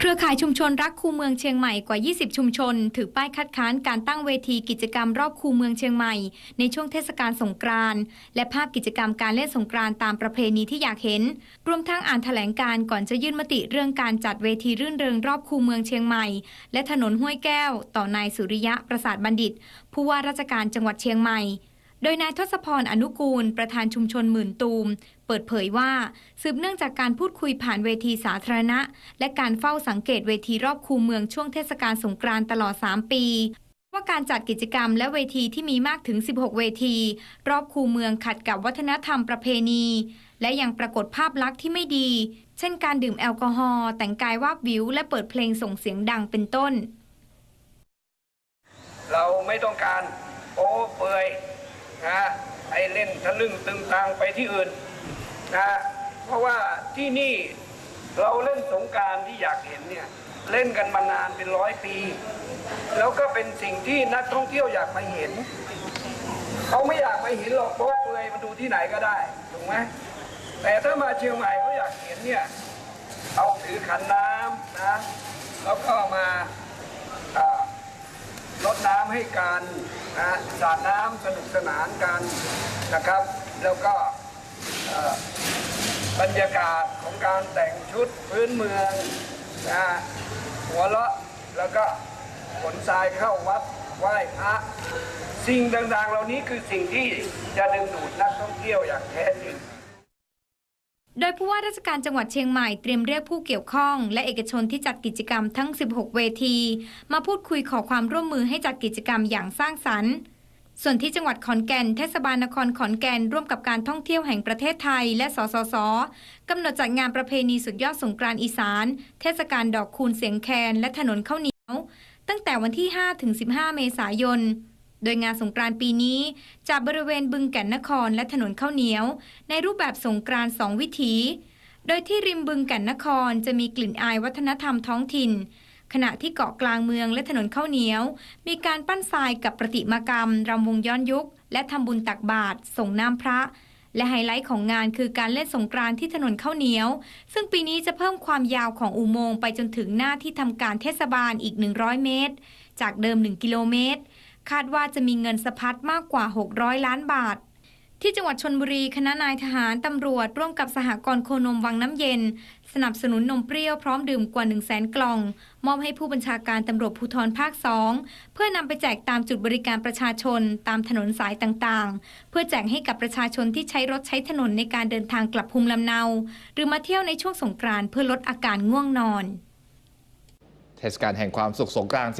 เครือข่ายชุมชนรักคูเมืองเชียงใหม่กว่า 20 ชุมชน ถือป้ายคัดค้านการตั้งเวทีกิจกรรมรอบคูเมืองเชียงใหม่ ในช่วงเทศกาลสงกรานต์และภาพกิจกรรมการเล่นสงกรานต์ตามประเพณีที่อยากเห็น รวมทั้งอ่านแถลงการก่อนจะยื่นมติเรื่องการจัดเวทีรื่นเริงรอบคูเมืองเชียงใหม่ และถนนห้วยแก้ว ต่อนายสุริยะประสาทบัณฑิต ผู้ว่าราชการจังหวัดเชียงใหม่ โดยนายทศพรอนุกูล ประธานชุมชนหมื่นตูม เปิดเผยว่า สืบเนื่องจากการพูดคุยผ่านเวทีสาธารณะ และการเฝ้าสังเกตเวทีรอบคูเมืองช่วงเทศกาลสงกรานต์ตลอด 3 ปี ว่าการจัดกิจกรรมและเวทีที่มีมากถึง 16 เวที รอบคูเมืองขัดกับวัฒนธรรมประเพณี และยังปรากฏภาพลักษณ์ที่ไม่ดี เช่น การดื่มแอลกอฮอล์แต่งกายวาบวิว และเปิดเพลงส่งเสียงดังเป็นต้น เราไม่ต้องการโป๊เปลือย นะไอเล่นทะลึ่งตึงตังไปที่อื่นนะเพราะว่าที่นี่เราเล่นสงการที่อยากเห็นเนี่ยเล่นกันมานานเป็นร้อยปี แล้วก็เป็นสิ่งที่นักท่องเที่ยวอยากมาเห็นเขาไม่อยากมาเห็นหรอกโป๊เลยมาดูที่ไหนก็ได้ถูกไหมแต่ถ้ามาเชียงใหม่เขาอยากเห็นเนี่ยเอาถือขันน้ำนะแล้วก็มาำให้กันนะสาดน้ำสนุกสนานกันนะครับ แล้วก็บรรยากาศของการแต่งชุดพื้นเมืองนะหัวเราะแล้วก็ขนทรายเข้าวัดไหว้พระสิ่งต่างๆ เหล่านี้คือสิ่งที่จะดึงดูดนักท่องเที่ยวอย่างแท้จริง โดยผู้ว่าราชการจังหวัดเชียงใหม่เตรียมเรียกผู้เกี่ยวข้อง และเอกชนที่จัดกิจกรรมทั้ง 16 เวที มาพูดคุยขอความร่วมมือให้จัดกิจกรรมอย่างสร้างสรรค์ส่วนที่จังหวัดขอนแก่น เทศบาลนครขอนแก่น ร่วมกับการท่องเที่ยวแห่งประเทศไทย และสสสกำหนดจัดงานประเพณีสุดยอดสงกรานต์อีสาน เทศกาลดอกคูณเสียงแคน และถนนข้าวเหนียว ตั้งแต่วันที่ 5 ถึง 15 เมษายน โดยงานสงกรานต์ปีนี้จากบริเวณบึงแก่นนครและถนนข้าวเหนียว ในรูปแบบสงกรานต์สองวิถี โดยที่ริมบึงแก่นนครจะมีกลิ่นอายวัฒนธรรมท้องถิ่น ขณะที่เกาะกลางเมืองและถนนข้าวเหนียว มีการปั้นทรายกับประติมากรรมรำวงย้อนยุค และทำบุญตักบาตรส่งน้ำพระ และไฮไลท์ของงานคือการเล่นสงกรานต์ที่ถนนข้าวเหนียว ซึ่งปีนี้จะเพิ่มความยาวของอุโมงค์ไปจนถึงหน้าที่ทำการเทศบาลอีก 100 เมตร จากเดิม 1 กิโลเมตร คาดว่าจะมีเงินสะพัดมากกว่า 600 ล้านบาท ที่จังหวัดชนบุรีคณะนายทหารตำรวจ ร่วมกับสหกรณ์โคนมวังน้ำเย็น สนับสนุนนมเปรี้ยวพร้อมดื่มกว่า 1 0 0 0 0แสนกล่อง มอบให้ผู้บัญชาการตำรวจภูธรภาค2เพื่อนำไปแจกตามจุดบริการประชาชนตามถนนสายต่างๆ เพื่อแจกให้กับประชาชนที่ใช้รถใช้ถนนในการเดินทางกลับภูมิลำเนา หรือมาเที่ยวในช่วงสงกรานต์เพื่อลดอาการง่วงนอน เทศกาลแห่งความสุขสงกรานต์